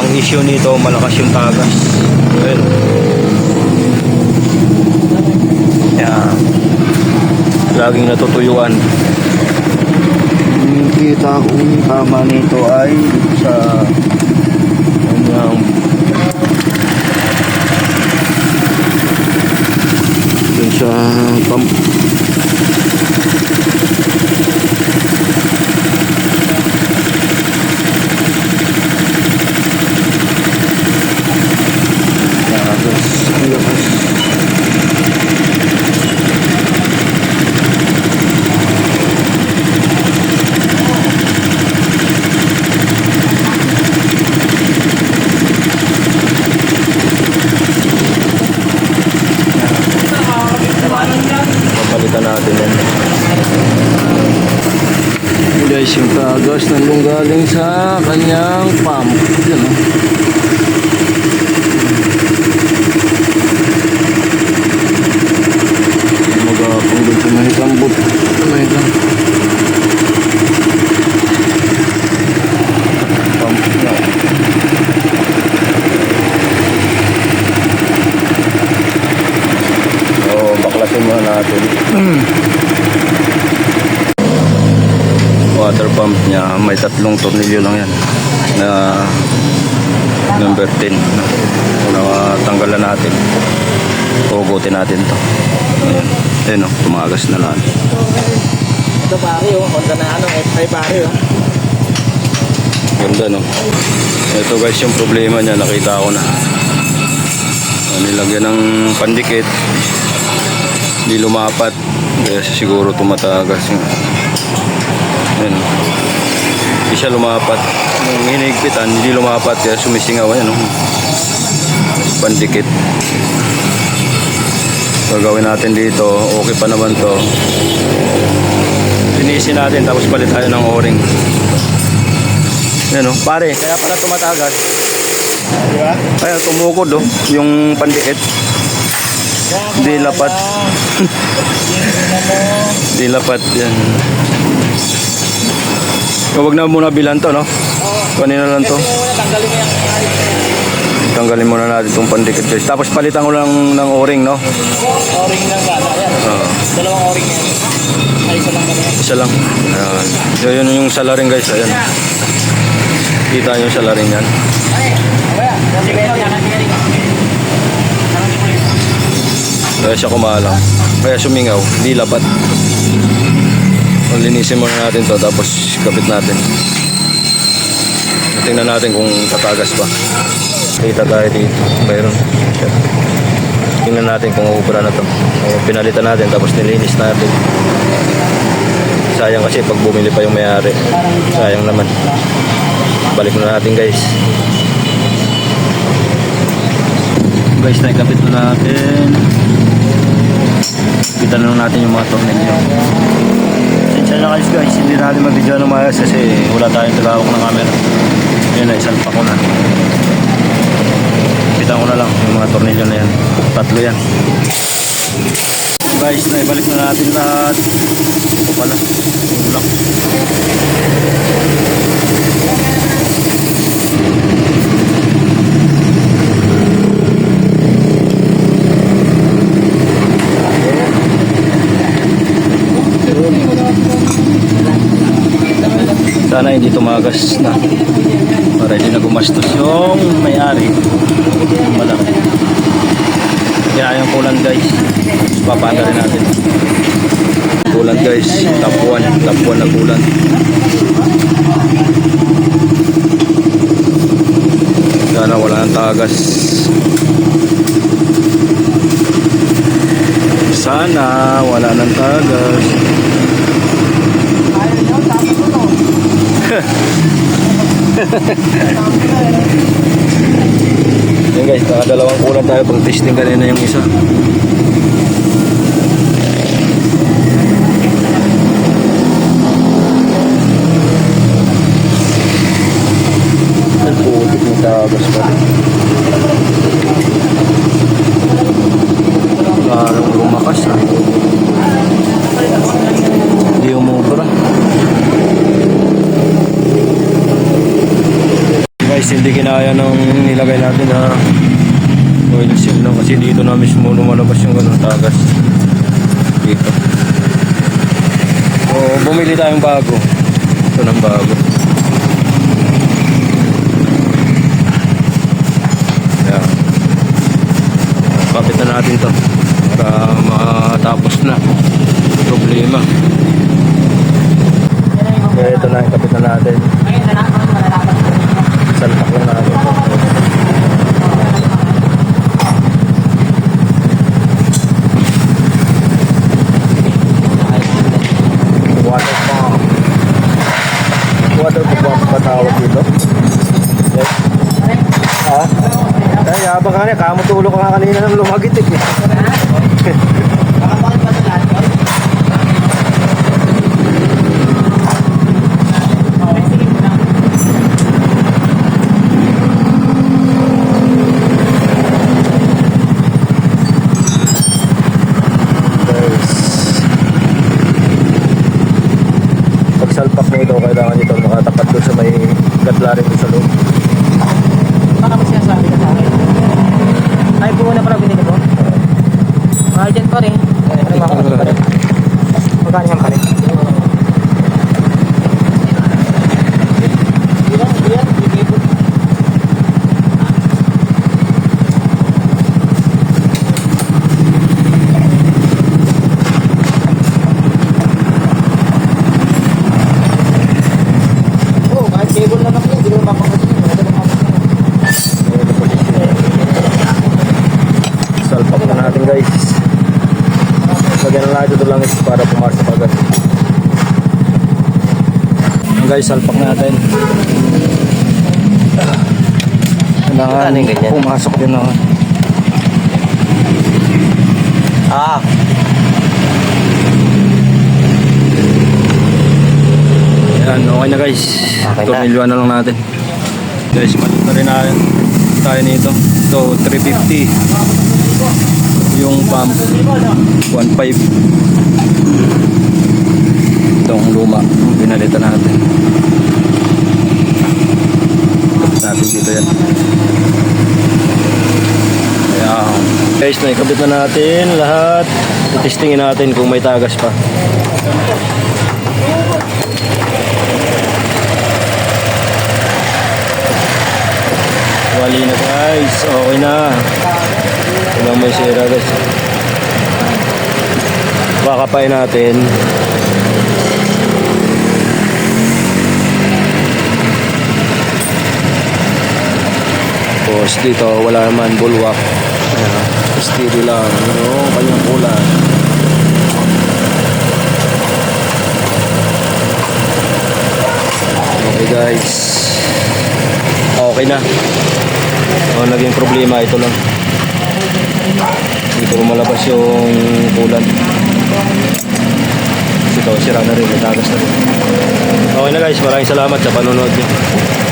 ang issue nito, malakas yung tagas. Ayan. Yan. Laging natutuyuan. Yung kita kong tama nito ay sa kanyang dun sa pump Lakas, lakas. Papalitan natin yan. Guys, yung tagas nandun galing sa kanyang pump. Yan o. Magapang doon na. Muna natin. Water pump niya, may tatlong tornilyo lang yan. Na number 10. Na tanggalan natin. Hugutin natin to. Ayan. Ayan o, tumagas na lang. Ito pare oh, Honda na ano, F5 pare oh. Ganda no. Ito guys yung problema niya, nakita ko na. Ah, Nilagyan ng pandikit. Hindi lumapat. Kaya siguro tumatagas. Ayan. Hindi siya lumapat. Nung hinigpitan, hindi lumapat. Kaya sumisingaw. Ayan. oh. Pandikit. Gagawin natin dito. Okay pa naman to. Linisin natin tapos palit tayo ng o-ring. Yan o, pare, kaya pala tumatagas. Di ba? Kaya tumukod oh, yung pandikit. Hindi lapat. Hindi lapat yan. Huwag na muna bilan to, no? Kanina lang to. Kasi muna tanggalin mo yung Tanggalin muna natin itong pandikit guys. Tapos palitan ko lang ng o-ring, no? o-ring lang gana. Ayan. Oo. Dalawang o-ring yan. Ay, isa lang gana. Isa lang. Ayan. So, yun yung salarin guys. Ayan. Kita nyo yung salarin yan. Yan. Kaya siya kumalang. Kaya sumingaw. Hindi lapat. Linisin muna natin to tapos kapit natin. Tingnan natin kung tatagas pa. Kita tayo dito. Mayroon. Tingnan natin kung ubra na to. O, pinalitan natin tapos nilinis natin. Sayang kasi pag bumili pa yung may-ari. Sayang naman. Balik na natin guys. Guys, naikapit na natin. Kita na natin yung mga tornilyo. Sensya na guys guys, hindi natin mabidyo ng maayos kasi wala tayong tagawak ng camera. Yun na, isang pa ko na. Kita ko na lang yung mga tornilyo na yan. Tatlo yan. Guys, naibalik na natin lahat. Ito pala. Yung lock. Tumagas na. Para hindi na gumastos yung may-ari. Malaki. Kaya yung kulan guys. Papanda rin natin. Kulan guys. Top 1. Top 1 na kulan. Sana wala nang tagas. Sana wala nang tagas. Ayaw nyo, tapos ko to. Yan guys, nakadalawang kulang tayo pang testing kanina yung isa. Tagas pa rin. Parang lumakas ha. Hindi Guys, hindi kinaya ng nilagay natin na oil seal no? kasi dito na mismo lumalabas yung ganun tagas. Dito. So bumili tayong bago. Ito ng bago. Yeah. kapit na natin to? Para matapos na. Problema. Kaya ito na yung kapit na natin salpak lang natin water pump water pump ba tawag dito? Yes. Ha? Ay, habang ka niya, kamutulog ka nga kanina ng lumagitik eh. Guys. Pagsalpak mo ito, kailangan nito makatapat doon sa may gatlarin doon sa loob. Baka mo sinasabi ka sa akin. Ay, po na pala binili ko. Mahal dyan pa rin. Ano mga pa rin? Magkano yan pa rin? Oo, kahit cable lang kami, hindi mo mapapasin. Hindi mo mapapasin. Ito position. Salpak na natin guys. Lagyan na natin ito lang is para pumasok agad. Yan guys, salpak natin. Kailangan Ano pumasok din ako. Ah, Yan, okay na guys. Okay na. Tornilyoan na lang natin. Guys, malit na rin natin tayo nito. So, 350. Yung pump, 1.5. Itong luma, pinalitan natin. Natin dito yan. Ayan. Guys, naikabit na natin lahat. Testingin natin kung may tagas pa. Wali na guys. Okay na. Walang may sira guys. Kakapay natin. Tapos dito wala naman bulwak. Ayan. Steady lang. Yung kanyang kulay. Okay guys. Okay na. Oh, naging problema ito lang. Dito lumalabas yung kulan. Ito, sira na rin, may tagas na rin. Okay na guys, maraming salamat sa panonood nyo.